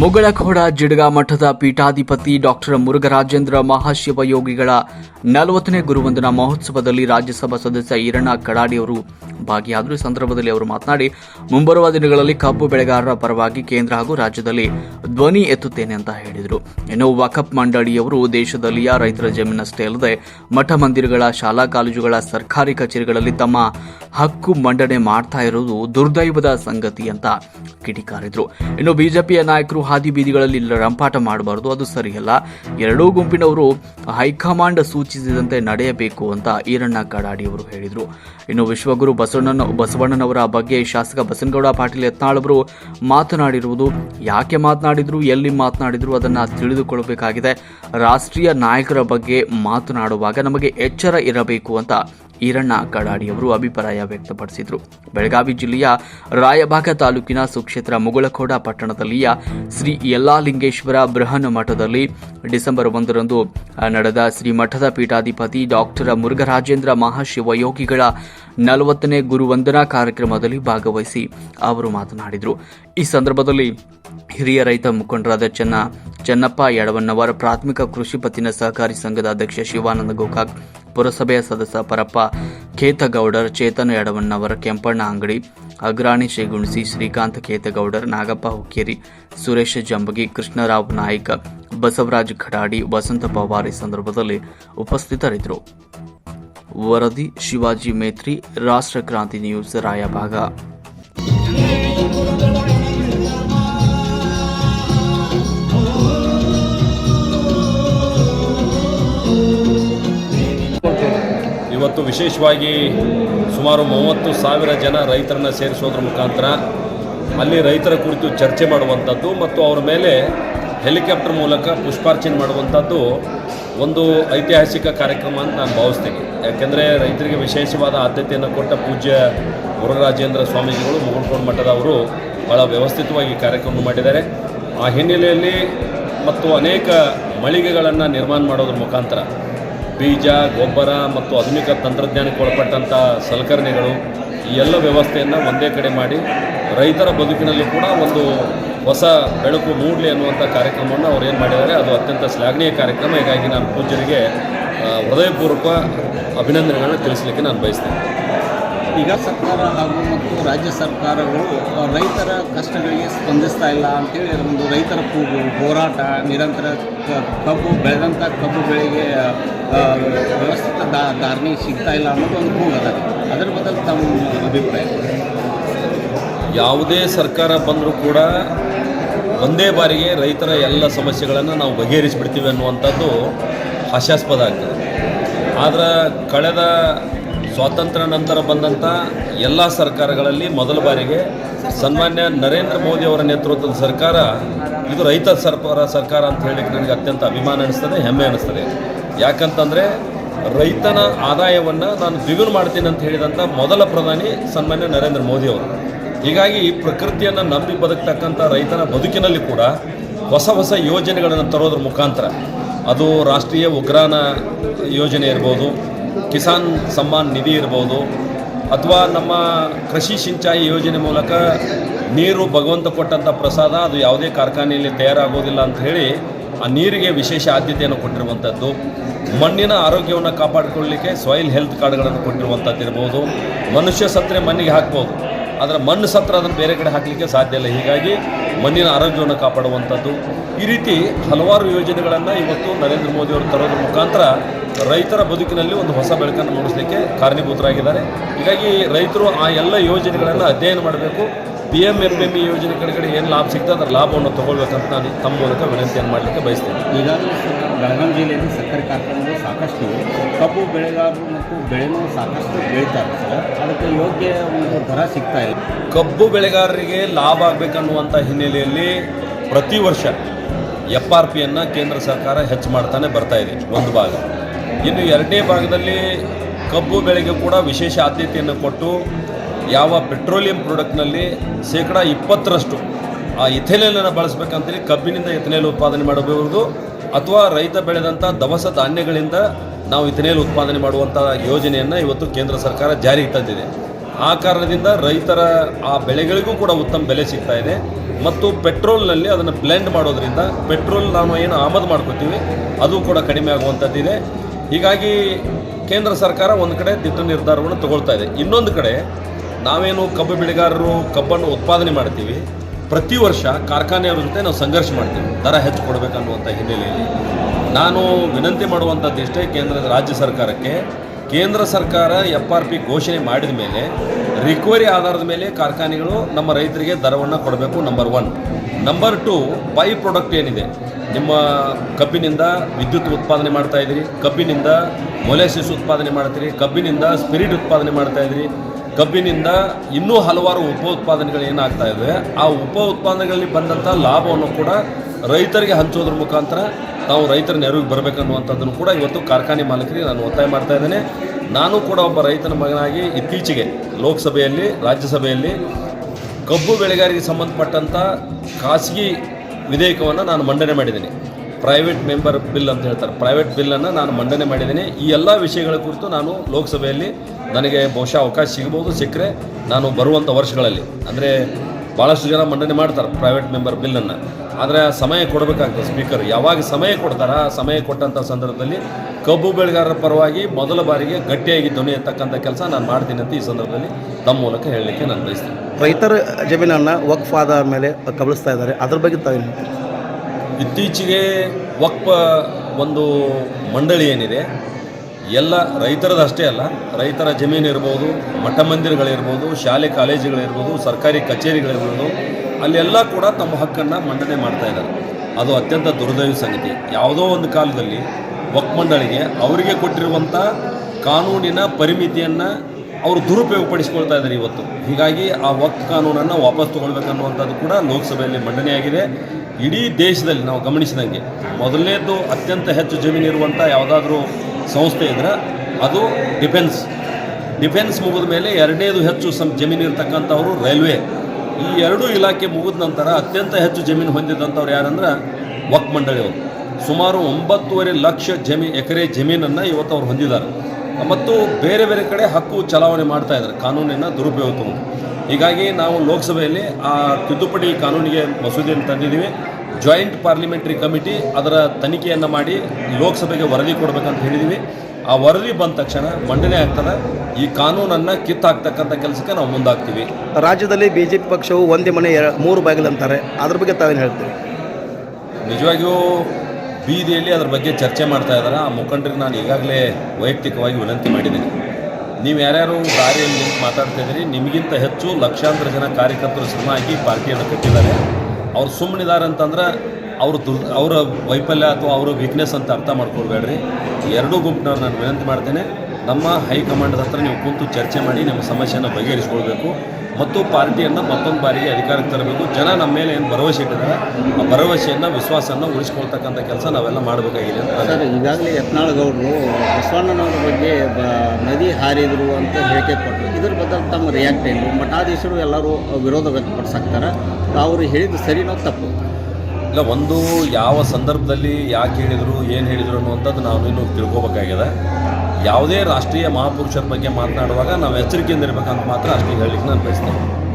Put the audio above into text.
ಮುಗಳಖೋಡ ಜಿಡಗ ಮಠದ ಪೀಠಾಧಿಪತಿ ಡಾಕ್ಟರ್ ಮುರುಘರಾಜೇಂದ್ರ ಮಹಾಶಿವಯೋಗಿಗಳ ನಲವತ್ತನೇ ಗುರುವಂದನಾ ಮಹೋತ್ಸವದಲ್ಲಿ ರಾಜ್ಯಸಭಾ ಸದಸ್ಯ ಈರಣ್ಣ ಕಡಾಡಿ ಅವರು ಭಾಗಿಯಾದರು. ಈ ಸಂದರ್ಭದಲ್ಲಿ ಅವರು ಮಾತನಾಡಿ, ಮುಂಬರುವ ದಿನಗಳಲ್ಲಿ ಕಬ್ಬು ಬೆಳೆಗಾರರ ಪರವಾಗಿ ಕೇಂದ್ರ ಹಾಗೂ ರಾಜ್ಯದಲ್ಲಿ ಧ್ವನಿ ಎತ್ತುತ್ತೇನೆ ಅಂತ ಹೇಳಿದರು. ಇನ್ನು ವಕಫ್ ಮಂಡಳಿಯವರು ದೇಶದಲ್ಲಿಯ ರೈತರ ಜಮೀನಷ್ಟೇ ಅಲ್ಲದೆ ಮಠ ಮಂದಿರಗಳ, ಶಾಲಾ ಕಾಲೇಜುಗಳ, ಸರ್ಕಾರಿ ಕಚೇರಿಗಳಲ್ಲಿ ತಮ್ಮ ಹಕ್ಕು ಮಂಡನೆ ಮಾಡ್ತಾ ಇರುವುದು ದುರ್ದೈವದ ಸಂಗತಿ ಅಂತ ಕಿಡಿಕಾರಿದ್ರು. ಇನ್ನು ಬಿಜೆಪಿಯ ನಾಯಕರು ಹಾದಿ ಬೀದಿಗಳಲ್ಲಿ ರಂಪಾಟ ಮಾಡಬಾರದು, ಅದು ಸರಿಯಲ್ಲ. ಎರಡೂ ಗುಂಪಿನವರು ಹೈಕಮಾಂಡ್ ಸೂಚಿಸಿದಂತೆ ನಡೆಯಬೇಕು ಅಂತ ಈರಣ್ಣ ಕಡಾಡಿ ಅವರು ಹೇಳಿದರು. ಇನ್ನು ವಿಶ್ವಗುರು ಬಸವಣ್ಣನ, ಬಸವಣ್ಣನವರ ಬಗ್ಗೆ ಶಾಸಕ ಬಸನಗೌಡ ಪಾಟೀಲ್ ಯತ್ನಾಳ್ ಅವರು ಮಾತನಾಡಿರುವುದು, ಯಾಕೆ ಮಾತನಾಡಿದ್ರು, ಎಲ್ಲಿ ಮಾತನಾಡಿದ್ರು ಅದನ್ನು ತಿಳಿದುಕೊಳ್ಳಬೇಕಾಗಿದೆ ರಾಷ್ಟ್ರೀಯ ನಾಯಕರ ಬಗ್ಗೆ ಮಾತನಾಡುವಾಗ ನಮಗೆ ಎಚ್ಚರ ಇರಬೇಕು ಅಂತ ಈರಣ್ಣ ಕಡಾಡಿಯವರು ಅಭಿಪ್ರಾಯ ವ್ಯಕ್ತಪಡಿಸಿದರು. ಬೆಳಗಾವಿ ಜಿಲ್ಲೆಯ ರಾಯಭಾಗ ತಾಲೂಕಿನ ಸುಕ್ಷೇತ್ರ ಮುಗಳಖೋಡ ಪಟ್ಟಣದಲ್ಲಿಯ ಶ್ರೀ ಯಲ್ಲಾಲಿಂಗೇಶ್ವರ ಬೃಹನ್ ಮಠದಲ್ಲಿ ಡಿಸೆಂಬರ್ ಒಂದರಂದು ನಡೆದ ಶ್ರೀ ಮಠದ ಪೀಠಾಧಿಪತಿ ಡಾಕ್ಟರ್ ಮುರುಘರಾಜೇಂದ್ರ ಮಹಾಶಿವಯೋಗಿಗಳ ನಲವತ್ತನೇ ಗುರುವಂದನಾ ಕಾರ್ಯಕ್ರಮದಲ್ಲಿ ಭಾಗವಹಿಸಿ ಅವರು ಮಾತನಾಡಿದರು. ಈ ಸಂದರ್ಭದಲ್ಲಿ ಹಿರಿಯ ರೈತ ಮುಖಂಡರಾದ ಚೆನ್ನ ಚೆನ್ನಪ್ಪ ಯಡವಣ್ಣವರ ಪ್ರಾಥಮಿಕ ಕೃಷಿ ಪತ್ತಿನ ಸಹಕಾರಿ ಸಂಘದ ಅಧ್ಯಕ್ಷ ಶಿವಾನಂದ ಗೋಕಾಕ್, ಪುರಸಭೆಯ ಸದಸ್ಯ ಪರಪ್ಪ ಖೇತಗೌಡರ್, ಚೇತನ ಯಡವಣ್ಣವರ ಕೆಂಪಣ್ಣ ಅಂಗಡಿ, ಅಗ್ರಾಣಿ ಶ್ರೀಗುಣಸಿ, ಶ್ರೀಕಾಂತ್ ಖೇತಗೌಡರ್, ನಾಗಪ್ಪ ಹುಕ್ಕೇರಿ, ಸುರೇಶ್ ಜಂಬಗಿ, ಕೃಷ್ಣರಾವ್ ನಾಯ್ಕ, ಬಸವರಾಜ್ ಖಡಾಡಿ, ವಸಂತ ಪವಾರ್ ಸಂದರ್ಭದಲ್ಲಿ ಉಪಸ್ಥಿತರಿದ್ದರು. ವರದಿ ಶಿವಾಜಿ ಮೇತ್ರಿ, ರಾಷ್ಟ್ರ ಕ್ರಾಂತಿ ನ್ಯೂಸ್, ರಾಯಭಾಗ. ವಿಶೇಷವಾಗಿ ಸುಮಾರು ಮೂವತ್ತು ಸಾವಿರ ಜನ ರೈತರನ್ನ ಸೇರಿಸೋದ್ರ ಮುಖಾಂತರ ಅಲ್ಲಿ ರೈತರ ಕುರಿತು ಚರ್ಚೆ ಮಾಡುವಂಥದ್ದು ಮತ್ತು ಅವರ ಮೇಲೆ ಹೆಲಿಕಾಪ್ಟರ್ ಮೂಲಕ ಪುಷ್ಪಾರ್ಚನೆ ಮಾಡುವಂಥದ್ದು ಒಂದು ಐತಿಹಾಸಿಕ ಕಾರ್ಯಕ್ರಮ ಅಂತ ನಾನು ಭಾವಿಸ್ತೀನಿ. ಯಾಕೆಂದರೆ ರೈತರಿಗೆ ವಿಶೇಷವಾದ ಆದ್ಯತೆಯನ್ನು ಕೊಟ್ಟ ಪೂಜ್ಯ ಗುರುರಾಜೇಂದ್ರ ಸ್ವಾಮೀಜಿಗಳು ಮುಗುಳ್ಕೋಡ್ ಮಠದವರು ಭಾಳ ವ್ಯವಸ್ಥಿತವಾಗಿ ಕಾರ್ಯಕ್ರಮ ಮಾಡಿದ್ದಾರೆ. ಆ ಹಿನ್ನೆಲೆಯಲ್ಲಿ ಮತ್ತು ಅನೇಕ ಮಳಿಗೆಗಳನ್ನು ನಿರ್ಮಾಣ ಮಾಡೋದ್ರ ಮುಖಾಂತರ ಬೀಜ, ಗೊಬ್ಬರ ಮತ್ತು ಆಧುನಿಕ ತಂತ್ರಜ್ಞಾನಕ್ಕೆ ಒಳಪಟ್ಟಂಥ ಸಲಕರಣೆಗಳು ಈ ಎಲ್ಲ ವ್ಯವಸ್ಥೆಯನ್ನು ಒಂದೇ ಕಡೆ ಮಾಡಿ ರೈತರ ಬದುಕಿನಲ್ಲಿ ಕೂಡ ಒಂದು ಹೊಸ ಬೆಳಕು ಮೂಡಲಿ ಅನ್ನುವಂಥ ಕಾರ್ಯಕ್ರಮವನ್ನು ಅವ್ರು ಏನು ಮಾಡಿದ್ದಾರೆ, ಅದು ಅತ್ಯಂತ ಶ್ಲಾಘನೀಯ ಕಾರ್ಯಕ್ರಮ. ಹೀಗಾಗಿ ನಾನು ಪೂಜ್ಯರಿಗೆ ಹೃದಯಪೂರ್ವಕ ಅಭಿನಂದನೆಗಳನ್ನು ತಿಳಿಸಲಿಕ್ಕೆ ನಾನು ಬಯಸ್ತೇನೆ. ಈಗ ಸರ್ಕಾರ ಹಾಗೂ ಮತ್ತು ರಾಜ್ಯ ಸರ್ಕಾರಗಳು ರೈತರ ಕಷ್ಟಗಳಿಗೆ ಸ್ಪಂದಿಸ್ತಾ ಇಲ್ಲ ಅಂತೇಳಿ ಒಂದು ರೈತರ ಕೂಗು ಹೋರಾಟ, ನಿರಂತರ ಕಬ್ಬು ಬೆಳೆದಂಥ ಕಬ್ಬು ಬೆಳೆಗೆ ವ್ಯವಸ್ಥಿತ ಧಾರಣೆ ಸಿಗ್ತಾ ಇಲ್ಲ ಅನ್ನೋದು ಒಂದು ಕೂಗದ. ಅದ ಅದರ ಬದಲು ತಮ್ಮ ಅಭಿಪ್ರಾಯ. ಯಾವುದೇ ಸರ್ಕಾರ ಬಂದರೂ ಕೂಡ ಒಂದೇ ಬಾರಿಗೆ ರೈತರ ಎಲ್ಲ ಸಮಸ್ಯೆಗಳನ್ನು ನಾವು ಬಗೆಹರಿಸಿಬಿಡ್ತೀವಿ ಅನ್ನುವಂಥದ್ದು ಹಾಸ್ಯಾಸ್ಪದ ಆಗ್ತದೆ. ಆದರೆ ಕಳೆದ ಸ್ವಾತಂತ್ರ್ಯ ನಂತರ ಬಂದಂಥ ಎಲ್ಲ ಸರ್ಕಾರಗಳಲ್ಲಿ ಮೊದಲ ಬಾರಿಗೆ ಸನ್ಮಾನ್ಯ ನರೇಂದ್ರ ಮೋದಿ ಅವರ ನೇತೃತ್ವದ ಸರ್ಕಾರ, ಇದು ರೈತ ಸರ್ಕಾರ ಸರ್ಕಾರ ಅಂತ ಹೇಳಲಿಕ್ಕೆ ನನಗೆ ಅತ್ಯಂತ ಅಭಿಮಾನ ಅನಿಸ್ತದೆ, ಹೆಮ್ಮೆ ಅನಿಸ್ತದೆ. ಯಾಕಂತಂದರೆ ರೈತನ ಆದಾಯವನ್ನು ನಾನು ದ್ವಿಗುಣ ಮಾಡ್ತೀನಿ ಅಂತ ಹೇಳಿದಂಥ ಮೊದಲ ಪ್ರಧಾನಿ ಸನ್ಮಾನ್ಯ ನರೇಂದ್ರ ಮೋದಿ ಅವರು. ಹೀಗಾಗಿ ಪ್ರಕೃತಿಯನ್ನು ನಂಬಿ ಬದುಕ್ತಕ್ಕಂಥ ರೈತನ ಬದುಕಿನಲ್ಲಿ ಕೂಡ ಹೊಸ ಹೊಸ ಯೋಜನೆಗಳನ್ನು ತರೋದ್ರ ಮುಖಾಂತರ, ಅದು ರಾಷ್ಟ್ರೀಯ ಉಗ್ರಾಣ ಯೋಜನೆ ಇರ್ಬೋದು ಕಿಸಾನ್ ಸಮ್ಮಾನ್ ನಿಧಿ ಇರ್ಬೋದು ಅಥವಾ ನಮ್ಮ ಕೃಷಿ ಸಿಂಚಾಯಿ ಯೋಜನೆ ಮೂಲಕ ನೀರು ಭಗವಂತ ಕೊಟ್ಟಂಥ ಪ್ರಸಾದ, ಅದು ಯಾವುದೇ ಕಾರ್ಖಾನೆಯಲ್ಲಿ ತಯಾರಾಗೋದಿಲ್ಲ ಅಂತ ಹೇಳಿ ಆ ನೀರಿಗೆ ವಿಶೇಷ ಆದ್ಯತೆಯನ್ನು ಕೊಟ್ಟಿರುವಂಥದ್ದು ಮಣ್ಣಿನ ಆರೋಗ್ಯವನ್ನು ಕಾಪಾಡಿಕೊಳ್ಳಲಿಕ್ಕೆ ಸಾಯಿಲ್ ಹೆಲ್ತ್ ಕಾರ್ಡ್ಗಳನ್ನು ಕೊಟ್ಟಿರುವಂಥದ್ದು ಇರ್ಬೋದು ಮನುಷ್ಯ ಸತ್ತರೆ ಮಣ್ಣಿಗೆ ಹಾಕ್ಬೋದು. ಆದರೆ ಮಣ್ಣು ಸತ್ರ ಅದನ್ನು ಬೇರೆ ಕಡೆ ಹಾಕಲಿಕ್ಕೆ ಸಾಧ್ಯ ಇಲ್ಲ. ಹೀಗಾಗಿ ಮಣ್ಣಿನ ಆರೋಗ್ಯವನ್ನು ಕಾಪಾಡುವಂಥದ್ದು. ಈ ರೀತಿ ಹಲವಾರು ಯೋಜನೆಗಳನ್ನು ಇವತ್ತು ನರೇಂದ್ರ ಮೋದಿ ಅವರು ತರೋದ್ರ ಮುಖಾಂತರ ರೈತರ ಬದುಕಿನಲ್ಲಿ ಒಂದು ಹೊಸ ಬೆಳಕನ್ನು ಮೂಡಿಸಲಿಕ್ಕೆ ಕಾರಣೀಭೂತರಾಗಿದ್ದಾರೆ. ಹೀಗಾಗಿ ರೈತರು ಆ ಎಲ್ಲ ಯೋಜನೆಗಳನ್ನು ಅಧ್ಯಯನ ಮಾಡಬೇಕು. P M M M E ಯೋಜನೆ ಕಡೆಗಡೆ ಏನು ಲಾಭ ಸಿಗ್ತದೆ, ಅದರ ಲಾಭವನ್ನು ತಗೊಳ್ಬೇಕಂತ ನಾನು ತಮ್ಮ ಮೂಲಕ ವಿನಂತಿಯನ್ನು ಮಾಡಲಿಕ್ಕೆ ಬಯಸ್ತೇನೆ. ಸರ್ ಬೆಳಗಾವಿ ಜಿಲ್ಲೆಯಲ್ಲಿ ಸಕ್ಕರೆ ಕಾರ್ಖಾನೆಗಳು ಸಾಕಷ್ಟು ಕಬ್ಬು, ಬೆಳೆಗಾರರು ಮತ್ತು ಬೆಳೆನೂ ಸಾಕಷ್ಟು ಬೆಳೀತಾರೆ ಸರ್. ಅದಕ್ಕೆ ಯೋಗ್ಯ ಒಂದು ದರ ಸಿಗ್ತಾ ಇಲ್ಲ ಕಬ್ಬು ಬೆಳೆಗಾರರಿಗೆ ಲಾಭ ಆಗಬೇಕನ್ನುವಂಥ ಹಿನ್ನೆಲೆಯಲ್ಲಿ ಪ್ರತಿ ವರ್ಷ ಎಫ್ ಆರ್ ಪಿಯನ್ನು ಕೇಂದ್ರ ಸರ್ಕಾರ ಹೆಚ್ಚು ಮಾಡ್ತಾನೆ ಬರ್ತಾ ಇದೆ, ಒಂದು ಭಾಗ. ಇನ್ನು ಎರಡನೇ ಭಾಗದಲ್ಲಿ ಕಬ್ಬು ಬೆಳೆಗೆ ಕೂಡ ವಿಶೇಷ ಆದ್ಯತೆಯನ್ನು ಕೊಟ್ಟು ಯಾವ ಪೆಟ್ರೋಲಿಯಂ ಪ್ರಾಡಕ್ಟ್ನಲ್ಲಿ ಶೇಕಡ ಇಪ್ಪತ್ತರಷ್ಟು ಆ ಇಥೆನೆಲನ್ನು ಬಳಸಬೇಕಂತೇಳಿ ಕಬ್ಬಿನಿಂದ ಇಥೆನೆಲ್ ಉತ್ಪಾದನೆ ಮಾಡಬಹುದು. ಅಥವಾ ರೈತ ಬೆಳೆದಂಥ ದವಸ ಧಾನ್ಯಗಳಿಂದ ನಾವು ಇಥನೇಲ್ ಉತ್ಪಾದನೆ ಮಾಡುವಂಥ ಯೋಜನೆಯನ್ನು ಇವತ್ತು ಕೇಂದ್ರ ಸರ್ಕಾರ ಜಾರಿಗೆ ತಂದಿದೆ. ಆ ಕಾರಣದಿಂದ ರೈತರ ಆ ಬೆಳೆಗಳಿಗೂ ಕೂಡ ಉತ್ತಮ ಬೆಲೆ ಸಿಗ್ತಾ ಇದೆ. ಮತ್ತು ಪೆಟ್ರೋಲ್ನಲ್ಲಿ ಅದನ್ನು ಬ್ಲೆಂಡ್ ಮಾಡೋದ್ರಿಂದ ಪೆಟ್ರೋಲ್ ನಾವು ಏನು ಆಮದು ಮಾಡ್ಕೋತೀವಿ, ಅದು ಕೂಡ ಕಡಿಮೆ ಆಗುವಂಥದ್ದಿದೆ ಹೀಗಾಗಿ ಕೇಂದ್ರ ಸರ್ಕಾರ ಒಂದು ಕಡೆ ದಿಟ್ಟ ನಿರ್ಧಾರವನ್ನು ತಗೊಳ್ತಾ ಇದೆ. ಇನ್ನೊಂದು ಕಡೆ ನಾವೇನು ಕಬ್ಬು ಬೆಳೆಗಾರರು ಕಬ್ಬನ್ನು ಉತ್ಪಾದನೆ ಮಾಡ್ತೀವಿ ಪ್ರತಿ ವರ್ಷ ಕಾರ್ಖಾನೆಯವ್ರ ಜೊತೆ ನಾವು ಸಂಘರ್ಷ ಮಾಡ್ತೀವಿ. ದರ ಹೆಚ್ಚು ಕೊಡಬೇಕನ್ನುವಂಥ ಹಿನ್ನೆಲೆಯಲ್ಲಿ. ನಾನು ವಿನಂತಿ ಮಾಡುವಂಥದ್ದು ಇಷ್ಟೇ ಕೇಂದ್ರದ, ರಾಜ್ಯ ಸರ್ಕಾರಕ್ಕೆ, ಕೇಂದ್ರ ಸರ್ಕಾರ ಎಫ್ ಆರ್ ಪಿ ಘೋಷಣೆ ಮಾಡಿದ ಮೇಲೆ ರಿಕವರಿ ಆಧಾರದ ಮೇಲೆ ಕಾರ್ಖಾನೆಗಳು ನಮ್ಮ ರೈತರಿಗೆ ದರವನ್ನು ಕೊಡಬೇಕು number one number two by product ಏನಿದೆ? ನಿಮ್ಮ ಕಬ್ಬಿನಿಂದ ವಿದ್ಯುತ್ ಉತ್ಪಾದನೆ ಮಾಡ್ತಾ ಇದ್ದೀರಿ, ಕಬ್ಬಿನಿಂದ ಮೊಲೆಸಿಸ್ ಉತ್ಪಾದನೆ ಮಾಡ್ತೀರಿ, ಕಬ್ಬಿನಿಂದ ಸ್ಪಿರಿಟ್ ಉತ್ಪಾದನೆ ಮಾಡ್ತಾ ಇದ್ದೀರಿ ಕಬ್ಬಿನಿಂದ ಇನ್ನೂ ಹಲವಾರು ಉಪ ಉತ್ಪಾದನೆಗಳು ಏನಾಗ್ತಾ ಇದೆ, ಆ ಉಪ ಉತ್ಪಾದನೆಗಳಲ್ಲಿ ಬಂದಂಥ ಲಾಭವನ್ನು ಕೂಡ ರೈತರಿಗೆ ಹಂಚೋದ್ರ ಮುಖಾಂತರ ತಾವು ರೈತರ ನೆರವಿಗೆ ಬರಬೇಕನ್ನುವಂಥದ್ದನ್ನು ಕೂಡ ಇವತ್ತು ಕಾರ್ಖಾನೆ ಮಾಲೀಕರಿಗೆ ನಾನು ಒತ್ತಾಯ ಮಾಡ್ತಾ ಇದ್ದೇನೆ. ನಾನು ಕೂಡ ಒಬ್ಬ ರೈತನ ಮಗನಾಗಿ ಇತ್ತೀಚೆಗೆ ಲೋಕಸಭೆಯಲ್ಲಿ, ರಾಜ್ಯಸಭೆಯಲ್ಲಿ ಕಬ್ಬು ಬೆಳೆಗಾರಿಗೆ ಸಂಬಂಧಪಟ್ಟಂಥ ಖಾಸಗಿ ವಿಧೇಯಕವನ್ನು ನಾನು ಮಂಡನೆ ಮಾಡಿದ್ದೀನಿ. ಪ್ರೈವೇಟ್ ಮೆಂಬರ್ ಬಿಲ್ ಅಂತ ಹೇಳ್ತಾರೆ. ಪ್ರೈವೇಟ್ ಬಿಲ್ಲನ್ನು ನಾನು ಮಂಡನೆ ಮಾಡಿದ್ದೀನಿ. ಈ ಎಲ್ಲ ವಿಷಯಗಳ ಕುರಿತು ನಾನು ಲೋಕಸಭೆಯಲ್ಲಿ ನನಗೆ ಬಹುಶಃ ಅವಕಾಶ ಸಿಗ್ಬೋದು ಸಿಕ್ಕರೆ ನಾನು ಬರುವಂಥ ವರ್ಷಗಳಲ್ಲಿ ಅಂದರೆ ಭಾಳಷ್ಟು ಜನ ಮಂಡನೆ ಮಾಡ್ತಾರೆ ಪ್ರೈವೇಟ್ ಮೆಂಬರ್ ಬಿಲ್ಲನ್ನು ಆದರೆ ಸಮಯ ಕೊಡಬೇಕಾಗ್ತದೆ ಸ್ಪೀಕರ್ ಯಾವಾಗ ಸಮಯ ಕೊಡ್ತಾರ ಆ ಸಮಯ ಕೊಟ್ಟಂಥ ಸಂದರ್ಭದಲ್ಲಿ ಕಬ್ಬು ಬೆಳೆಗಾರರ ಪರವಾಗಿ ಮೊದಲ ಬಾರಿಗೆ ಗಟ್ಟಿಯಾಗಿ ಧ್ವನಿ ಎತ್ತಕ್ಕಂಥ ಕೆಲಸ ನಾನು ಮಾಡ್ತೀನಿ ಅಂತ ಈ ಸಂದರ್ಭದಲ್ಲಿ ತಮ್ಮ ಮೂಲಕ ಹೇಳಲಿಕ್ಕೆ ನಾನು ಬಯಸ್ತೀನಿ. ರೈತರ ಜಮೀನನ್ನು ವಕ್ಫ್ ಆದ ಮೇಲೆ ಕಬಳಿಸ್ತಾ ಇದ್ದಾರೆ. ಅದ್ರ ಬಗ್ಗೆ ಹೇಳ್ತೀರಿ? ಇತ್ತೀಚೆಗೆ ವಕ್ಫ ಒಂದು ಮಂಡಳಿ ಏನಿದೆ ಎಲ್ಲ ರೈತರದಷ್ಟೇ ಅಲ್ಲ, ರೈತರ ಜಮೀನು ಇರ್ಬೋದು ಮಠ ಮಂದಿರಗಳಿರ್ಬೋದು ಶಾಲೆ ಕಾಲೇಜುಗಳಿರ್ಬೋದು, ಸರ್ಕಾರಿ ಕಚೇರಿಗಳಿರ್ಬೋದು, ಅಲ್ಲೆಲ್ಲ ಕೂಡ ತಮ್ಮ ಹಕ್ಕನ್ನು ಮಂಡನೆ ಮಾಡ್ತಾ ಇದ್ದಾರೆ. ಅದು ಅತ್ಯಂತ ದುರ್ದೈವ ಸಂಗತಿ. ಯಾವುದೋ ಒಂದು ಕಾಲದಲ್ಲಿ ವಕ್ ಮಂಡಳಿಗೆ ಅವರಿಗೆ ಕೊಟ್ಟಿರುವಂಥ ಕಾನೂನಿನ ಪರಿಮಿತಿಯನ್ನು ಅವರು ದುರುಪಯೋಗಪಡಿಸ್ಕೊಳ್ತಾ ಇದ್ದಾರೆ ಇವತ್ತು. ಹೀಗಾಗಿ ಆ ವಕ್ ಕಾನೂನನ್ನು ವಾಪಸ್ ತಗೊಳ್ಬೇಕನ್ನುವಂಥದ್ದು ಕೂಡ ಲೋಕಸಭೆಯಲ್ಲಿ ಮಂಡನೆಯಾಗಿದೆ. ಇಡೀ ದೇಶದಲ್ಲಿ ನಾವು ಗಮನಿಸಿದಂಗೆ ಮೊದಲನೇದು ಅತ್ಯಂತ ಹೆಚ್ಚು ಜಮೀನು ಇರುವಂಥ ಯಾವುದಾದ್ರೂ ಸಂಸ್ಥೆ ಇದ್ರೆ ಅದು ಡಿಫೆನ್ಸ್. ಡಿಫೆನ್ಸ್ ಮುಗಿದ ಮೇಲೆ ಎರಡನೇದು ಹೆಚ್ಚು ಸಂ ಜಮೀನು ಇರ್ತಕ್ಕಂಥವ್ರು ರೈಲ್ವೆ. ಈ ಎರಡೂ ಇಲಾಖೆ ಮುಗಿದ ನಂತರ ಅತ್ಯಂತ ಹೆಚ್ಚು ಜಮೀನು ಹೊಂದಿದಂಥವ್ರು ಯಾರಂದ್ರೆ ವಕ್ ಮಂಡಳಿಯವರು ಸುಮಾರು ಒಂಬತ್ತುವರೆ ಲಕ್ಷ ಜಮೀ ಎಕರೆ ಜಮೀನನ್ನು ಇವತ್ತು ಅವ್ರು ಹೊಂದಿದ್ದಾರೆ. ಮತ್ತು ಬೇರೆ ಬೇರೆ ಕಡೆ ಹಕ್ಕು ಚಲಾವಣೆ ಮಾಡ್ತಾ ಇದ್ದಾರೆ. ಕಾನೂನಿನ ದುರುಪಯೋಗ ಹೀಗಾಗಿ ನಾವು ಲೋಕಸಭೆಯಲ್ಲಿ ಆ ತಿದ್ದುಪಡಿ ಕಾನೂನಿಗೆ ಮಸೂದೆಯನ್ನು ತಂದಿದ್ದೀವಿ. ಜಾಯಿಂಟ್ ಪಾರ್ಲಿಮೆಂಟರಿ ಕಮಿಟಿ ಅದರ ತನಿಖೆಯನ್ನು ಮಾಡಿ ಲೋಕಸಭೆಗೆ ವರದಿ ಕೊಡಬೇಕಂತ ಹೇಳಿದ್ದೀವಿ ಆ ವರದಿ ಬಂದ ತಕ್ಷಣ ಮಂಡನೆ ಆಗ್ತದೆ. ಈ ಕಾನೂನನ್ನು ಕಿತ್ತಾಕ್ತಕ್ಕಂಥ ಕೆಲಸಕ್ಕೆ ನಾವು ಮುಂದಾಗ್ತೀವಿ. ರಾಜ್ಯದಲ್ಲಿ ಬಿ ಜೆ ಪಿ ಪಕ್ಷವು ಒಂದೇ ಮನೆ ಮೂರು ಬಾಗಿಲು ಅಂತಾರೆ. ಅದ್ರ ಬಗ್ಗೆ ತಾವೇನು ಹೇಳ್ತೀವಿ ನಿಜವಾಗಿಯೂ ಬೀದಿಯಲ್ಲಿ ಅದ್ರ ಬಗ್ಗೆ ಚರ್ಚೆ ಮಾಡ್ತಾ ಇದ್ದಾರೆ ಆ ಮುಖಂಡರಿಗೆ ನಾನು ಈಗಾಗಲೇ ವೈಯಕ್ತಿಕವಾಗಿ ವಿನಂತಿ ಮಾಡಿದ್ದೀನಿ. ನೀವು ಯಾರ್ಯಾರು ದಾರಿಯಲ್ಲಿ ಮಾತಾಡ್ತಾ ಇದ್ದೀರಿ ನಿಮಗಿಂತ ಹೆಚ್ಚು ಲಕ್ಷಾಂತರ ಜನ ಕಾರ್ಯಕರ್ತರು ಶ್ರಮ ಹಾಕಿ ಪಾರ್ಟಿಯನ್ನು ಕಟ್ಟಿದ್ದಾರೆ. ಅವ್ರು ಸುಮ್ಮನಿದ್ದಾರೆ ಅಂತಂದ್ರೆ ಅವ್ರ ದುರ್ ಅವರ ವೈಫಲ್ಯ ಅಥವಾ ಅವರ ವೀಕ್ನೆಸ್ ಅಂತ ಅರ್ಥ ಮಾಡ್ಕೊಳ್ಬೇಡ್ರಿ. ಎರಡೂ ಗುಂಪಿನವ್ರು ನಾನು ವಿನಂತಿ ಮಾಡ್ತೇನೆ. ನಮ್ಮ ಹೈಕಮಾಂಡ್ ಹತ್ರ ನೀವು ಕುಂತು ಚರ್ಚೆ ಮಾಡಿ ನಿಮ್ಮ ಸಮಸ್ಯೆಯನ್ನು ಬಗೆಹರಿಸ್ಕೊಳ್ಬೇಕು. ಮತ್ತು ಪಾರ್ಟಿಯನ್ನು ಮತ್ತೊಂದು ಬಾರಿಗೆ ಅಧಿಕಾರಕ್ಕೆ ತರಬೇಕು. ಜನ ನಮ್ಮ ಮೇಲೆ ಏನು ಭರವಸೆ ಇಟ್ಟಿದ್ದಾರೆ ಆ ಭರವಸೆಯನ್ನು ವಿಶ್ವಾಸವನ್ನು ಉಳಿಸ್ಕೊಳ್ತಕ್ಕಂಥ ಕೆಲಸ ನಾವೆಲ್ಲ ಮಾಡಬೇಕಾಗಿದೆ ಸರ್ ಈಗಾಗಲೇ ಯತ್ನಾಳ್ ಗೌಡರು ಬಸವಣ್ಣನವರ ಬಗ್ಗೆ ಬ ನದಿ ಹಾರಿದರು ಅಂತ ಹೇಳಿಕೆ ಕೊಟ್ಟರು ಇದ್ರ ಬದಲು ತಮ್ಮ ರಿಯಾಕ್ಟ್ ಏನು ಮಠಾಧೀಶರು ಎಲ್ಲರೂ ವಿರೋಧ ವ್ಯಕ್ತಪಡಿಸಾಕ್ತಾರೆ ಅವರು ಹೇಳಿದ್ದು ಸರಿನೋ ತಪ್ಪು. ಇಲ್ಲ ಒಂದು ಯಾವ ಸಂದರ್ಭದಲ್ಲಿ ಯಾಕೆ ಹೇಳಿದರು ಏನು ಹೇಳಿದರು ಅನ್ನುವಂಥದ್ದು ನಾವು ಇನ್ನೂ ತಿಳ್ಕೊಬೇಕಾಗಿದೆ. ಯಾವುದೇ ರಾಷ್ಟ್ರೀಯ ಮಹಾಪುರುಷರ ಬಗ್ಗೆ ಮಾತನಾಡುವಾಗ ನಾವು ಎಚ್ಚರಿಕೆಯಿಂದ ಇರಬೇಕಂತ ಮಾತ್ರ ಅಷ್ಟೇ ಹೇಳಲಿಕ್ಕೆ ನಾನು ಬಯಸ್ತೇನೆ.